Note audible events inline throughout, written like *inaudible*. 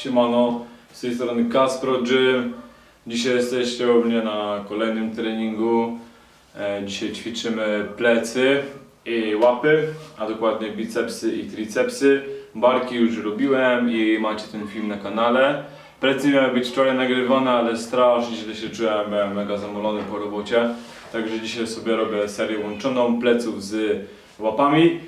Siemano, z tej strony Kaspro Gym. Dzisiaj jesteście u mnie na kolejnym treningu. E, dzisiaj ćwiczymy plecy i łapy, a dokładnie bicepsy i tricepsy. Barki już robiłem i macie ten film na kanale. Plecy miały być wczoraj nagrywane, ale strasznie źle się czułem, byłem mega zamolony po robocie. Także dzisiaj sobie robię serię łączoną pleców z łapami.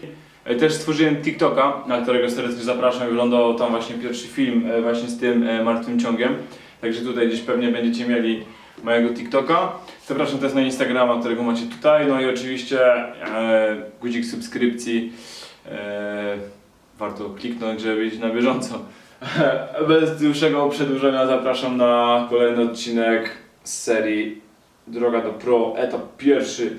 E, Też stworzyłem TikToka, na którego serdecznie zapraszam. Wyglądał tam właśnie pierwszy film e, właśnie z tym e, martwym ciągiem. Także tutaj gdzieś pewnie będziecie mieli mojego TikToka. Zapraszam też na Instagrama, którego macie tutaj. No i oczywiście e, guzik subskrypcji. E, warto kliknąć, żeby być na bieżąco. *laughs* Bez dłuższego przedłużenia zapraszam na kolejny odcinek z serii Droga do Pro, etap pierwszy.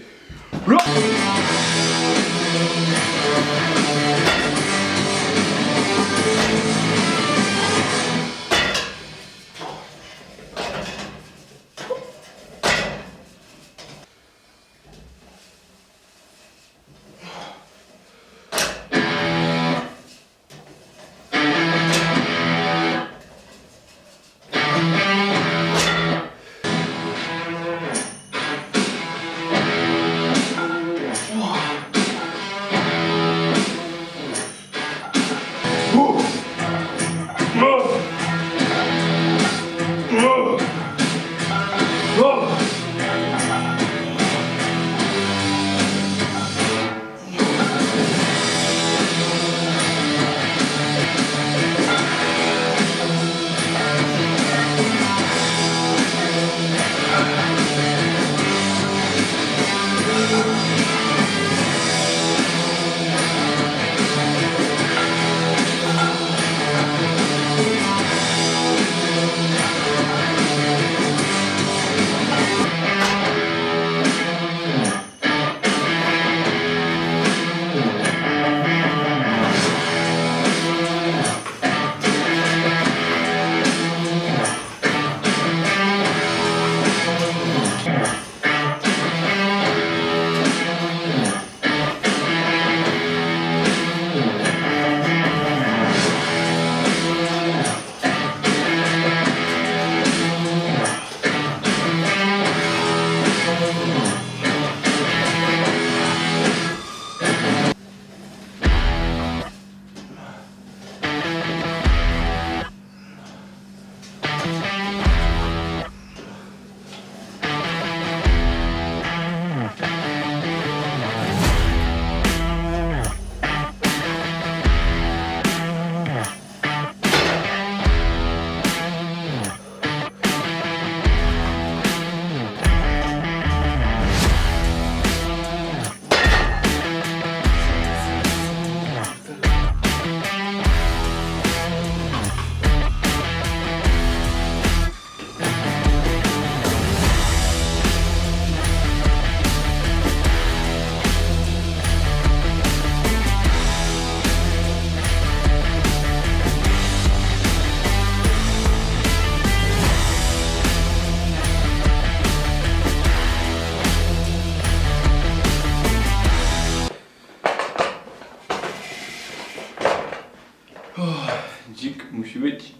Być.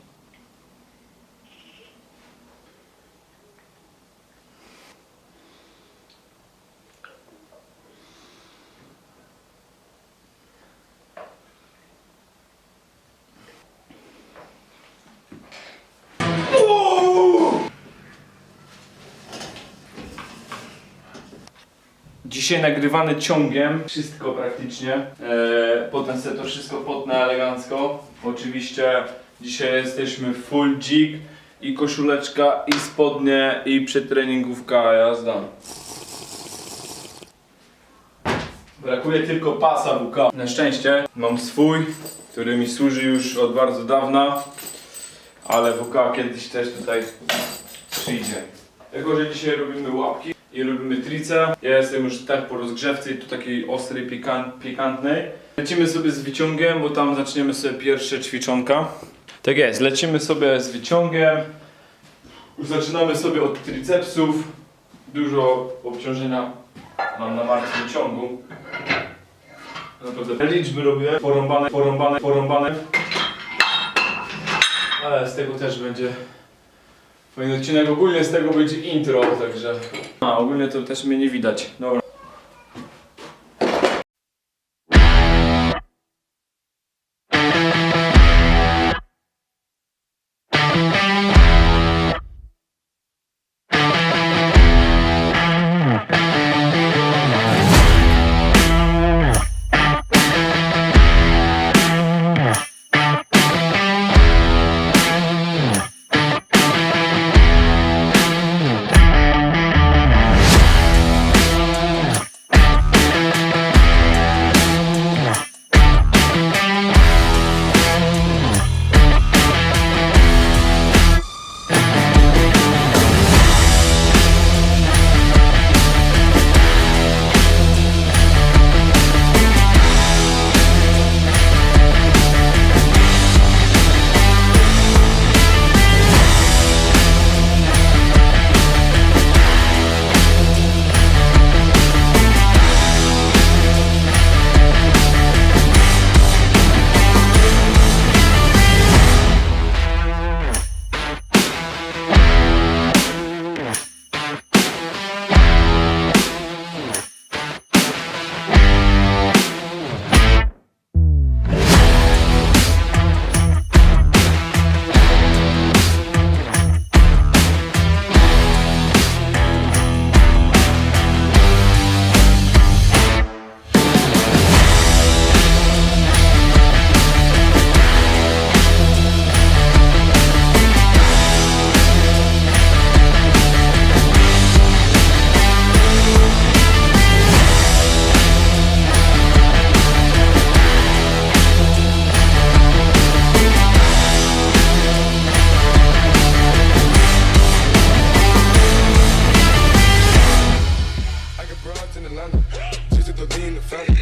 Dzisiaj nagrywany ciągiem, wszystko praktycznie. Eee, potem sobie to wszystko potnę elegancko. Oczywiście dzisiaj jesteśmy full dzik i koszuleczka i spodnie i przedtreningówka jazda. Brakuje tylko pasa WK. Na szczęście mam swój, który mi służy już od bardzo dawna, ale WK kiedyś też tutaj przyjdzie. Jako, że dzisiaj robimy łapki i robimy trice, ja jestem już tak po rozgrzewce i tu takiej ostrej, pikan pikantnej. Lecimy sobie z wyciągiem, bo tam zaczniemy sobie pierwsze ćwiczonka. Tak jest, lecimy sobie z wyciągiem. Zaczynamy sobie od tricepsów. Dużo obciążenia mam na martwym ciągu. Naprawdę te liczby robię porąbane, porąbane, porąbane. Ale z tego też będzie fajny odcinek. Ogólnie z tego będzie intro, także... A, ogólnie to też mnie nie widać. Dobra.